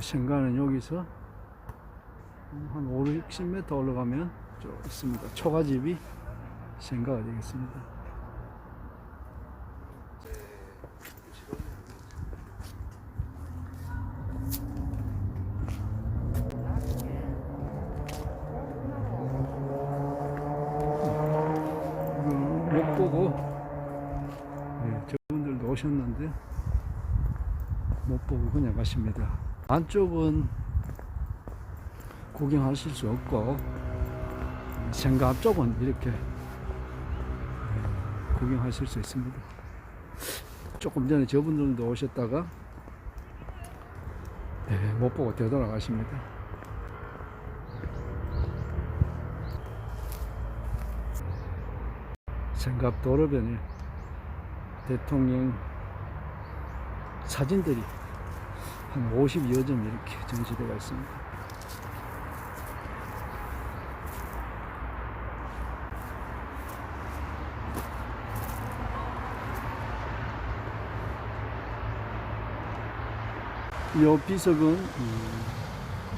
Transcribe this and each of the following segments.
생가는 여기서 한 5, 60m 올라가면 저 있습니다. 초가집이 생가가 되겠습니다. 오셨는데 못 보고 그냥 가십니다. 안쪽은 구경하실 수 없고 생가 앞쪽은 이렇게 네, 구경하실 수 있습니다. 조금 전에 저분들도 오셨다가 네, 못 보고 되돌아가십니다. 생갑 도로변에 대통령 사진들이 한 50여 점 이렇게 전시되어 있습니다. 이 비석은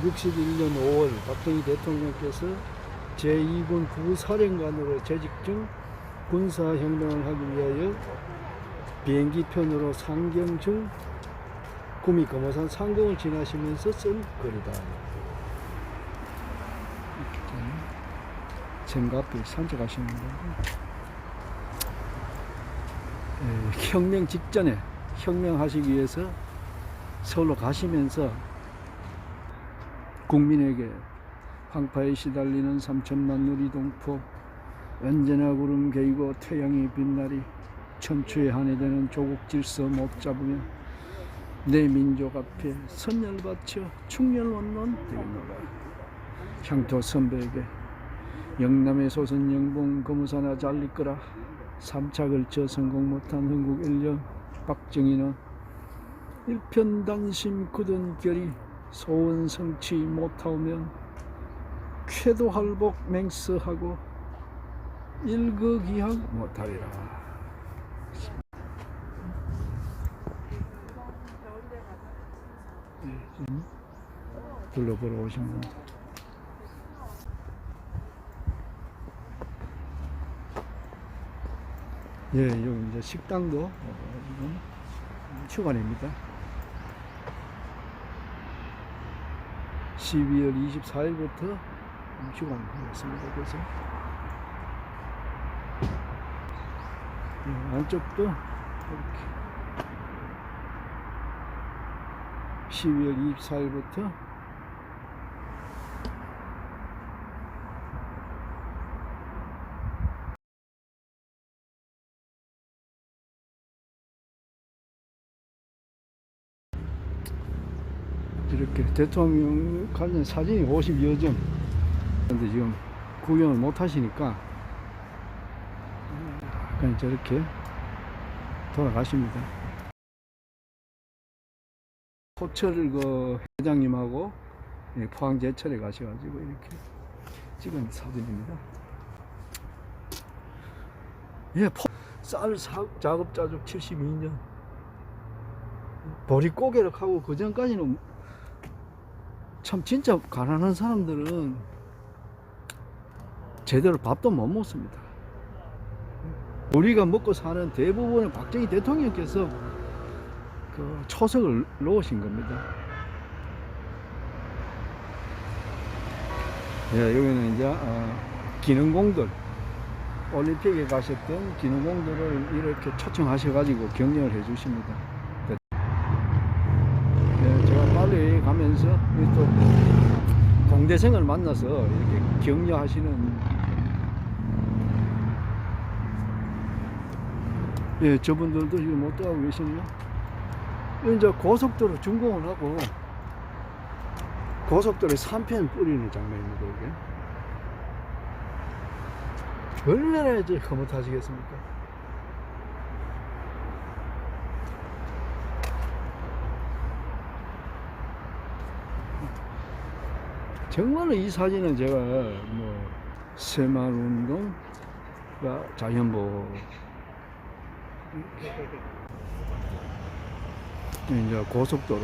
61년 5월 박정희 대통령께서 제2군 부사령관으로 재직 중 군사혁명을 하기 위하여 비행기 편으로 상경 중 구미 금호산 상경을 지나시면서 쓴 글이다. 정갑길 산책하시는 거고 에, 혁명 직전에 혁명하시기 위해서 서울로 가시면서 국민에게 황파에 시달리는 삼천만 누리 동포 언제나 구름 개이고 태양이 빛나리 천추에 한해되는 조국 질서 못 잡으며 내 민족 앞에 선열 바쳐 충렬 원론 되겠노라 향토 선배에게 영남의 소선 영봉 거무사나 잘리거라 삼차 걸쳐 성공 못한 흥국 일령 박정희는 일편단심 굳은 결이 소원 성취 못하오면 쾌도할복 맹스하고 일거기약 못하리라. 네, 지금 둘러보러 오신 분. 예, 여기 이제 식당도 어, 지금 휴관입니다. 12월 24일부터 휴관하겠습니다. 그래서 예, 안쪽도 이렇게 12월 24일부터 이렇게 대통령 관련 사진이 50여 점. 근데 지금 구경을 못 하시니까 그냥 저렇게 돌아가십니다. 포철 그 회장님하고 예, 포항제철에 가셔가지고 이렇게 찍은 사진입니다. 예, 포, 쌀 사, 작업 자족 72년. 보리 고개를 하고 그 전까지는 참 진짜 가난한 사람들은 제대로 밥도 못 먹습니다. 우리가 먹고 사는 대부분의 박정희 대통령께서 그 초석을 놓으신 겁니다. 예, 여기는 이제 어, 기능공들 올림픽에 가셨던 기능공들을 이렇게 초청하셔가지고 격려를 해주십니다. 예, 제가 빨리 가면서 또 공대생을 만나서 이렇게 격려하시는 예, 저분들도 지금 못 가고 계시네요. 이제 고속도로 준공을 하고 고속도로에 3편 뿌리는 장면입니다, 이게. 얼마나 이제 허무하시겠습니까? 정말로 이 사진은 제가 뭐 새마을운동가 자연보 이제 고속도로.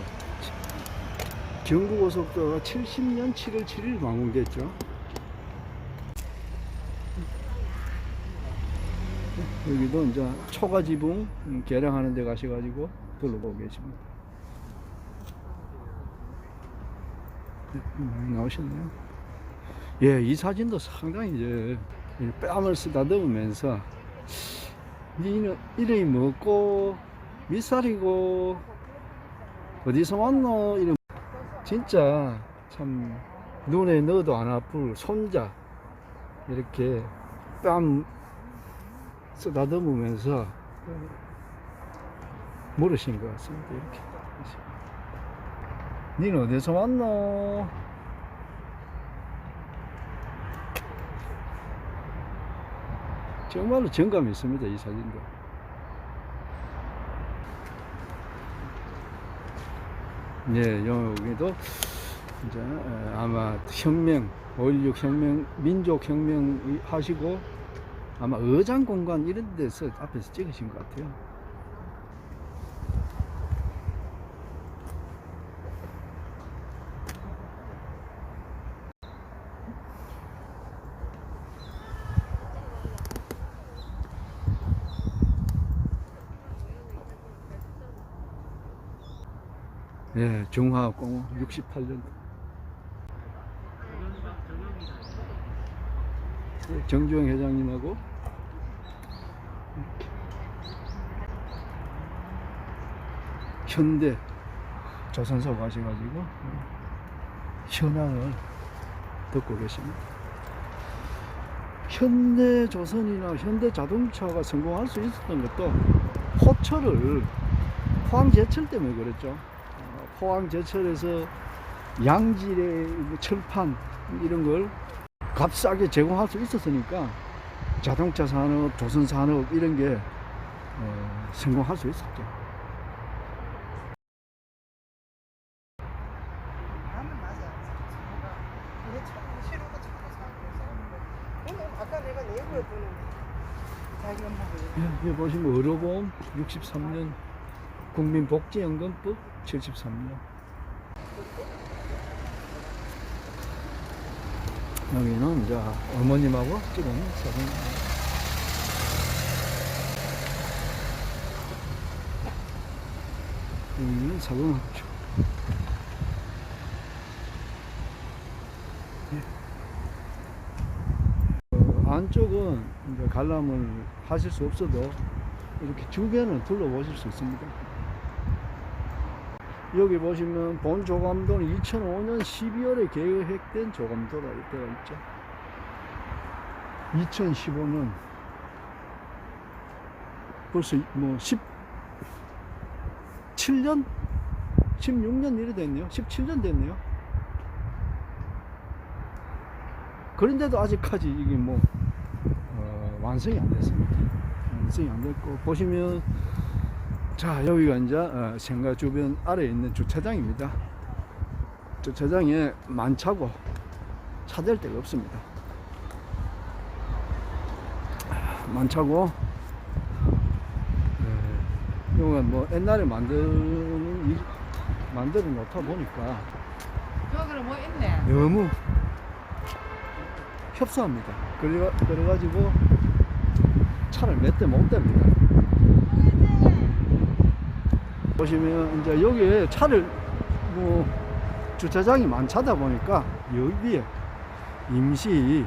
경부고속도로가 70년 7월 7일 완공됐죠. 여기도 이제 초가지붕 음, 개량하는 데 가셔가지고 둘러보고 계십니다. 네, 많이 나오셨네요. 예, 이 사진도 상당히 이제 이 뺨을 쓰다듬으면서 니는 이름이 뭐고 밑살이고 어디서 왔노? 이름 진짜 참 눈에 넣어도 안 아플 손자. 이렇게 뺨 쓰다듬으면서 물으신 것 같습니다. 이렇게. 니는 어디서 왔노? 정말로 정감이 있습니다 이 사진도 네 여기도 이제 에, 아마 혁명 5.16 혁명 민족 혁명 하시고 아마 의장 공간 이런 데서 앞에서 찍으신 것 같아요 예, 중화공업 68년. 예, 정주영 회장님하고. 현대 조선소 가셔가지고 현황을 듣고 계십니다. 현대 조선이나 현대 자동차가 성공할 수 있었던 것도 호철을 포항 제철 때문에 그랬죠. 어, 포항 제철에서 양질의 뭐 철판 이런 걸 값싸게 제공할 수 있었으니까 자동차 산업, 조선 산업 이런 게 어, 성공할 수 있었죠. 엄마가 예, 여기 보시면 의료보험 63년, 국민복지연금법 73년. 여기는 이제 어머님하고 찍은 사진. 여기는 사관학교. 어, 안쪽은 이제 관람을 하실 수 없어도 이렇게 주변을 둘러보실 수 있습니다. 여기 보시면 본 조감도는 2005년 12월에 계획된 조감도라 이때가 있죠. 2015년 벌써 뭐 17년? 16년 이래 됐네요. 17년 됐네요. 그런데도 아직까지 이게 뭐 어, 완성이 안 됐습니다. 완성이 안 됐고 보시면 자 여기가 이제 어, 생가 주변 아래에 있는 주차장입니다. 주차장에 만차고 차댈 데가 없습니다. 만차고 예, 이건 뭐 옛날에 만드는 이- 만들어 놓다 보니까 저기는 뭐 있네. 너무 협소합니다. 그래, 그래가지고 차를 몇 대 못 댑니다. 보시면 이제 여기에 차를 뭐 주차장이 많차다 보니까 여기에 임시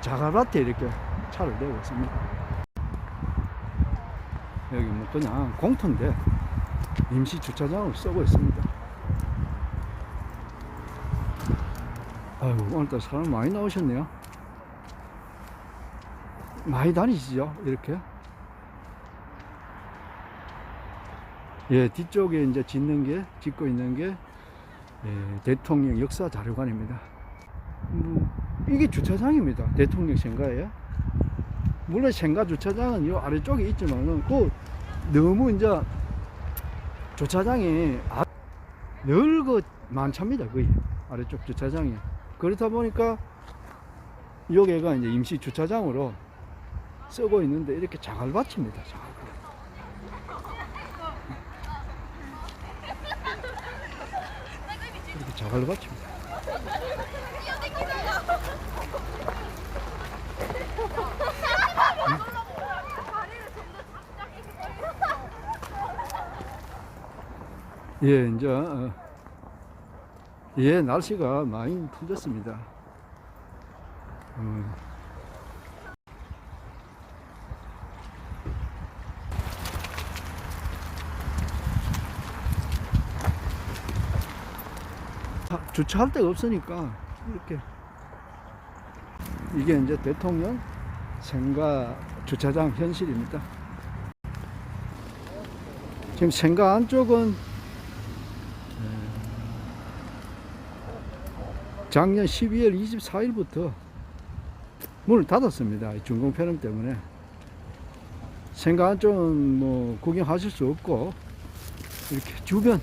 자가밭에 이렇게 차를 대고 있습니다. 여기 뭐 그냥 공터인데 임시 주차장을 쓰고 있습니다. 아유, 오늘따라 사람 많이 나오셨네요. 많이 다니시죠? 이렇게. 예, 뒤쪽에 이제 짓는 게, 짓고 있는 게, 예, 대통령 역사 자료관입니다. 뭐, 이게 주차장입니다. 대통령 생가에. 물론 생가 주차장은 이 아래쪽에 있지만은, 그, 너무 이제, 주차장이 아, 넓고 많답니다, 거의. 아래쪽 주차장이. 그렇다 보니까 여기가 이제 임시 주차장으로 쓰고 있는데 이렇게 자갈밭입니다. 자갈 자갈로 받칩니다. 예, 이제 어, 예 날씨가 많이 풀렸습니다. 음. 주차할 데가 없으니까 이렇게 이게 이제 대통령 생가 주차장 현실입니다. 지금 생가 안쪽은 에, 작년 12월 24일부터 문을 닫았습니다. 이 중공 폐렴 때문에 생가 안쪽은 뭐 구경하실 수 없고 이렇게 주변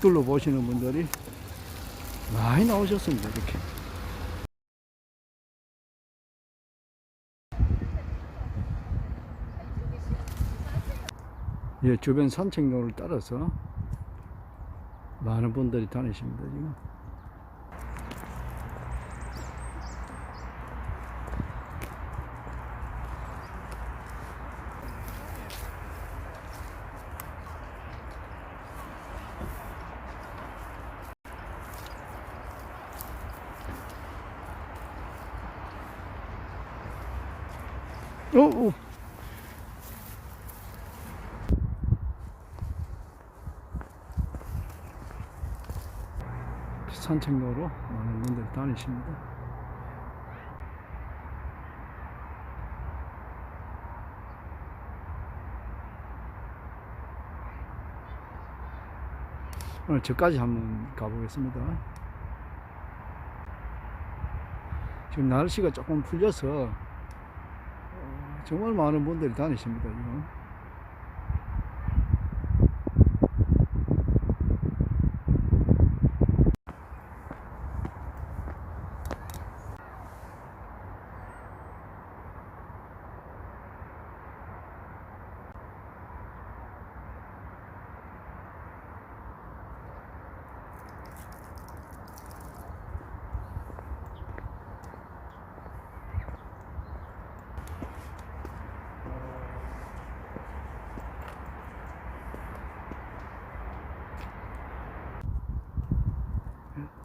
둘러보시는 분들이 많이 나오셨습니다. 이렇게. 예, 주변 산책로를 따라서 많은 분들이 다니십니다, 지금. 어, 어. 산책로로 많은 분들이 다니십니다. 오늘 저까지 한번 가보겠습니다. 지금 날씨가 조금 풀려서 어, 정말 많은 분들이 다니십니다. 지금.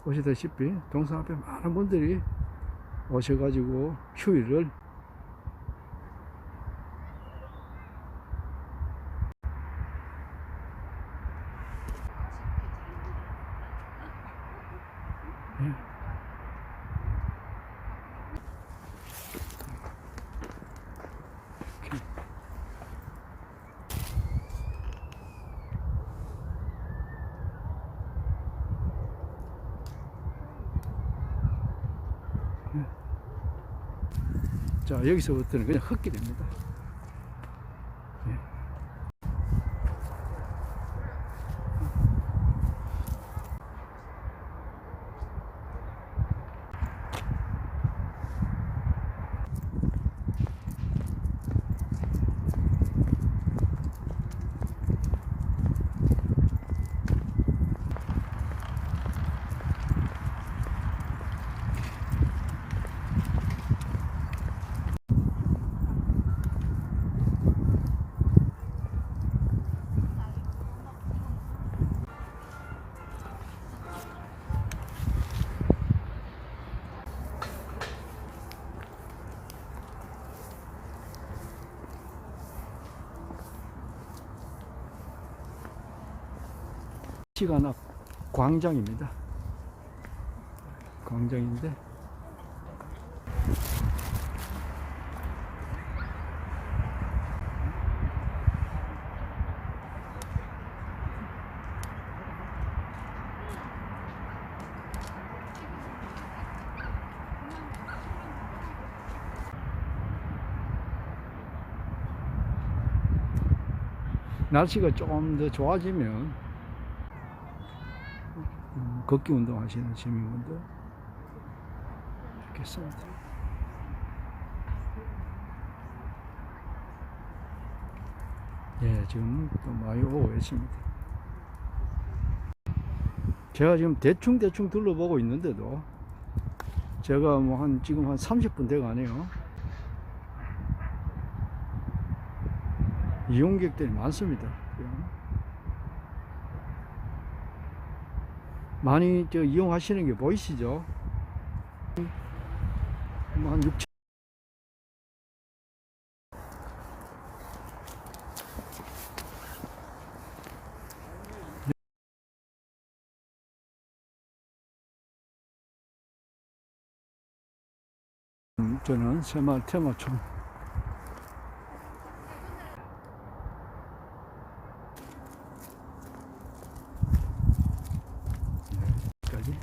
보시다시피 동상 앞에 많은 분들이 오셔가지고 휴일을 여기서부터는 그냥 흙길입니다. 시간 앞 광장입니다. 광장인데 날씨가 조금 더 좋아지면 음, 걷기 운동 하시는 시민분들 있겠습니다. 예, 지금 또 많이 오고 있습니다. 제가 지금 대충 대충 둘러보고 있는데도 제가 뭐 한 지금 한 30분 돼가 아니에요. 이용객들이 많습니다. 많이 저 이용하시는 게 보이시죠? 뭐한 6천 음, 저는 새마을 테마촌 여기까지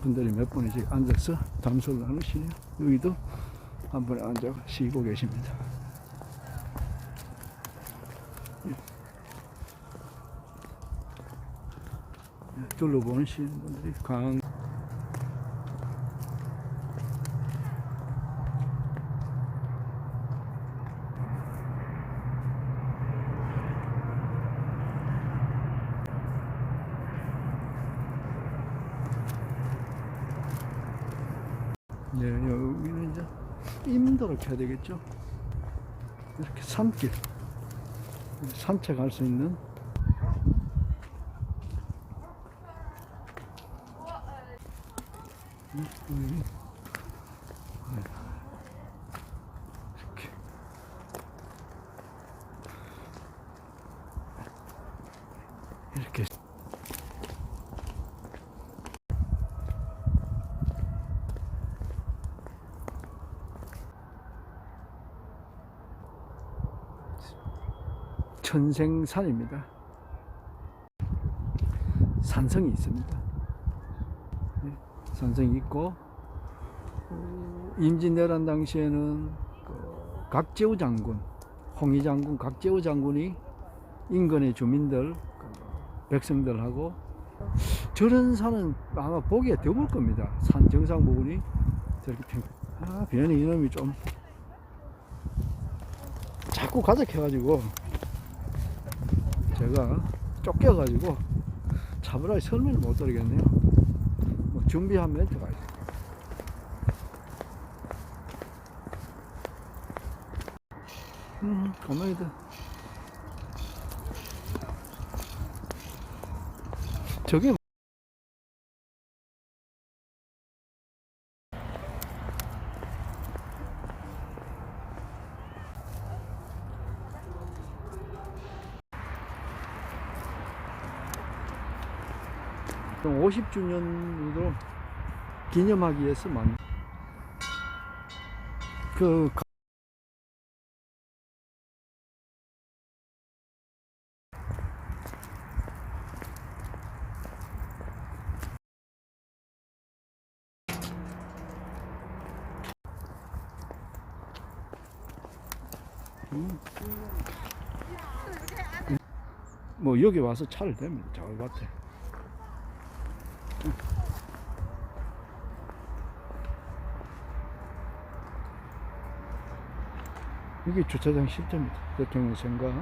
분들이 몇 분이씩 앉아서 담소를 나누시네요. 여기도 한 분 앉아 쉬고 계십니다. 예, 둘러보는 시는 분들이 강 네, 여기는 이제 켜야 되겠죠. 이렇게 산길, 산책할 수 있는 음, 음. 천생산입니다. 산성이 있습니다. 네, 산성이 있고 어, 임진왜란 당시에는 그 각제우 장군, 홍위 장군, 각제우 장군이 인근의 주민들, 그 백성들하고 저런 산은 아마 보기에 드물 겁니다. 산 정상 부분이 저렇게 평. 아, 변이 이놈이 좀 자꾸 가득해가지고 제가 쫓겨가지고 차분하게 설명을 못 드리겠네요. 뭐 준비한 멘트가 있어요. 음, 고마이들. 저게 또 50주년으로 기념하기 위해서 만. 그 가- 음. 뭐 여기 와서 차를 대면 저 밭에 이게 주차장 실점입니다. 대통령 선거